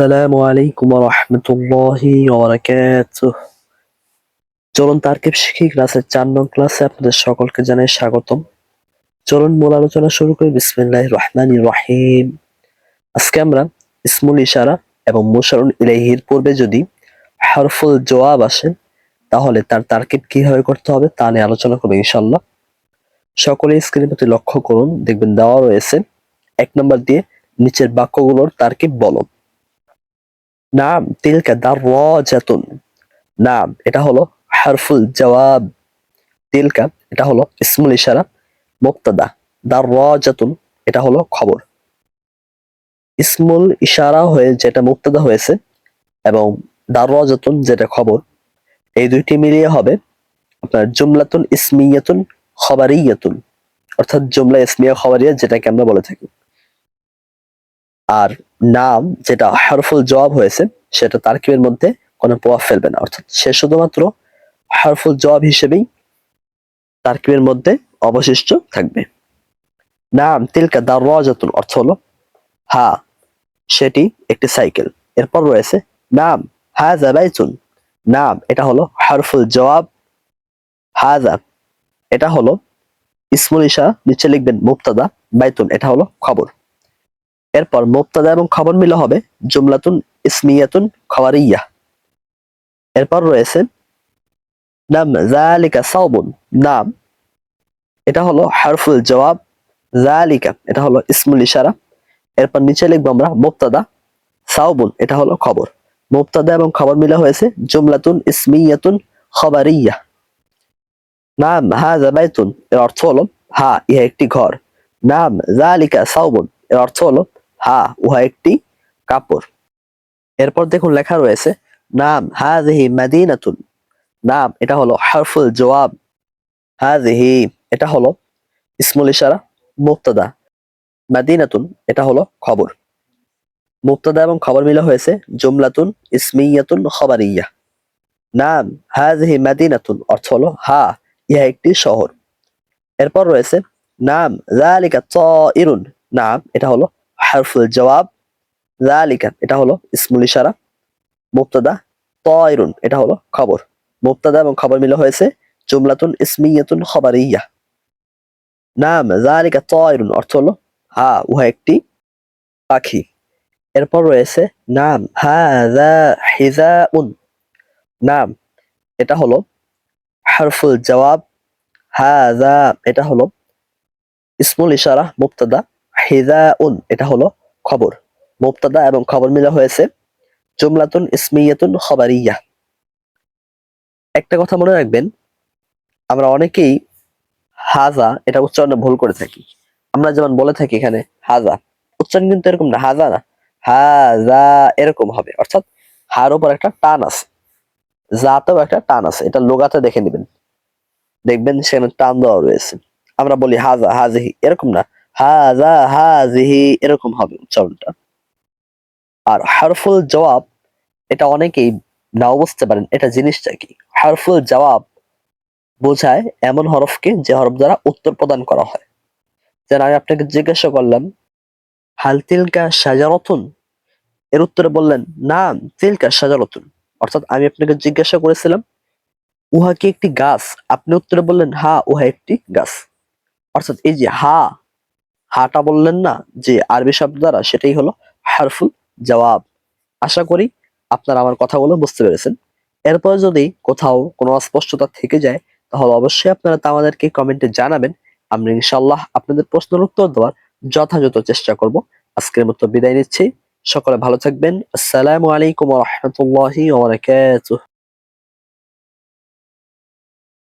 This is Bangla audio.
আসসালামু আলাইকুম রহমতুল্লাহি চলুন তারকিব শিখি, ক্লাসের চার নং ক্লাসে আপনাদের সকলকে জানাই স্বাগতম। চলুন মূল আলোচনা শুরু করি বিসমিল্লাহ রহমান রহিম। আজকে আমরা ইসমুল ইশারা এবং মুশারুন ইলাইহির পূর্বে যদি হরফুল জওয়াব আসে, তাহলে তার তারকিব কীভাবে করতে হবে তা নিয়ে আলোচনা করব ইনশাল্লাহ সকলে স্ক্রিনের প্রতি লক্ষ্য করুন, দেখবেন দেওয়া রয়েছে। এক নম্বর দিয়ে নিচের বাক্যগুলোর তারকিব বলো নাম, তিলকা দারওয়াজাতুন। নাম, এটা হলো হারফুল জওয়াব। তিলকা, এটা হলো ইসমুল ইশারা। মুক্তাদা, দারওয়াজাতুন, এটা হলো খবর। ইসমুল ইশারা হয়ে যেটা মুক্তাদা হয়েছে এবং দারওয়াজাতুন যেটা খবর, এই দুইটি মিলিয়ে হবে আপনার জুমলাতুন ইসমিয়াতুন খবরিয়াতুন। অর্থাৎ জুমলা ইসমিয়া খবরিয়া যেটাকে আমরা বলে থাকি। আর নাম যেটা হরফুল জবাব হয়েছে, সেটা তারকিবের মধ্যে কোনো প্রভাব ফেলবে না। অর্থাৎ সে শুধুমাত্র হরফুল জবাব হিসেবেই তারকিবের মধ্যে অবশিষ্ট থাকবে। নাম তিলকা দা দারওয়াজাতুন অর্থ হলো, হা, সেটি একটি সাইকেল। এরপর রয়েছে নাম হাজা বাইতুন। নাম, এটা হলো হরফুল জবাব। হাজা এটা হলো ইসমুল ইশা নিচে লিখবেন মুক্তাদা বাইতুন, এটা হলো খবর। এরপর মুক্তাদা এবং খবর মিলে হবে জুমলাতুন ইসমিয়াতুন খবরিয়া এরপর রয়েছে নাম জালিকা সাউবুন নাম। এটা হলো হারফুল জবাব জালিকা এটা হলো ইসমুল ইশারা। এরপর নিচে লিখব আমরা মুক্তাদা সাউবুন এটা হলো খবর। মুক্তাদা এবং খবর মিলে হয়েছে জুমলাতুন ইসমিয়াতুন খবরিয়া নাম হাজা বাইতুন, এর অর্থ হলো, হা, ইহা একটি ঘর। নাম জালিকা সাউবুন এর অর্থ হলো হা, উহা একটি কাপড়। এরপর দেখুন লেখা রয়েছে, নাম হাজিহি মাদিনাতুন। নাম, এটা হলো হারফুল জওয়াব। হাজিহি এটা হলো ইসমুল ইশারা মুক্তাদা মাদিনাতুন, এটা হলো খবর। মুক্তদা এবং খবর মিলে হয়েছে জুমলাতুন ইসমিয়াতুন খবরিয়া। নাম হাজিহি মাদিনাতুন, অর্থ হলো হা, ইহা একটি শহর। এরপর রয়েছে, নাম জালিকা চ ইরুন নাম, এটা হলো হারফুল জবাব জালিকা এটা হলো ইসমুল ইশারা মুক্তাদা তয়রুন, এটা হলো খবর। মুক্তাদা এবং খবর মিলে হয়েছে জুমলাতুন ইসমিয়াতুন খবরিয়া। নাম জালিকা তয়রুন, অর্থ হলো হা, উহা একটি পাখি। এরপর রয়েছে নাম হাজা হিজা উন। নাম, এটা হলো হারফুল জবাব হাযা এটা হলো ইসমুল ইশারা মুক্তাদা হিজাউন, এটা হলো খবর। মুক্তাদা এবং খবর মিলা হয়েছে জুমলাতুন ইসমিয়াতুন খবরিয়া। একটা কথা মনে রাখবেন, আমরা অনেকেই হাজা, এটা উচ্চারণে ভুল করে থাকি। আমরা যেমন বলে থাকি এখানে হাজা, উচ্চারণ কিন্তু এরকম না, হাজা না। হাজা এরকম হবে, অর্থাৎ হার উপর একটা টান আছে। জাতেও একটা টান আছে, এটা লোগাতে দেখে নেবেন। দেখবেন সেখানে টান দেওয়া রয়েছে। আমরা বলি হাজা, হাজিহি, এরকম না। হাজা হাজিহি এরকম হবে উচ্চারণটা। আর হারফুল জবাব, এটা অনেকেই নাও বুঝতে পারেন, এটা জিনিসটা কি? হারফুল জবাব বোঝায় এমন হরফকে যে হরফ দ্বারা উত্তর প্রদান করা হয়। যেন আমি আপনাকে জিজ্ঞাসা করলাম, হাল তিলকা সাজারতুন এর উত্তরে বললেন, নাম তিলকা সাজারতুন অর্থাৎ আমি আপনাকে জিজ্ঞাসা করেছিলাম, উহা কি একটি গাছ? আপনি উত্তরে বললেন হা উহা একটি গাছ। অর্থাৎ এই যে, হা হাটা বললেন না যে আরবি শব্দ দ্বারা সেটাই হলো হারফুল জবাব। আশা করি আপনারা আমার কথাগুলো বুঝতে পেরেছেন। এরপর যদি কোথাও কোনো অস্পষ্টতা থেকে যায়, তাহলে অবশ্যই আপনারা তা আমাদেরকে কমেন্টে জানাবেন। আমরা ইনশাল্লাহ আপনাদের প্রশ্নের উত্তর দেওয়ার যথাযথ চেষ্টা করব। আজকের মতো বিদায় নিচ্ছি। সকলে ভালো থাকবেন। আসসালামু আলাইকুম রহমতুল্লাহি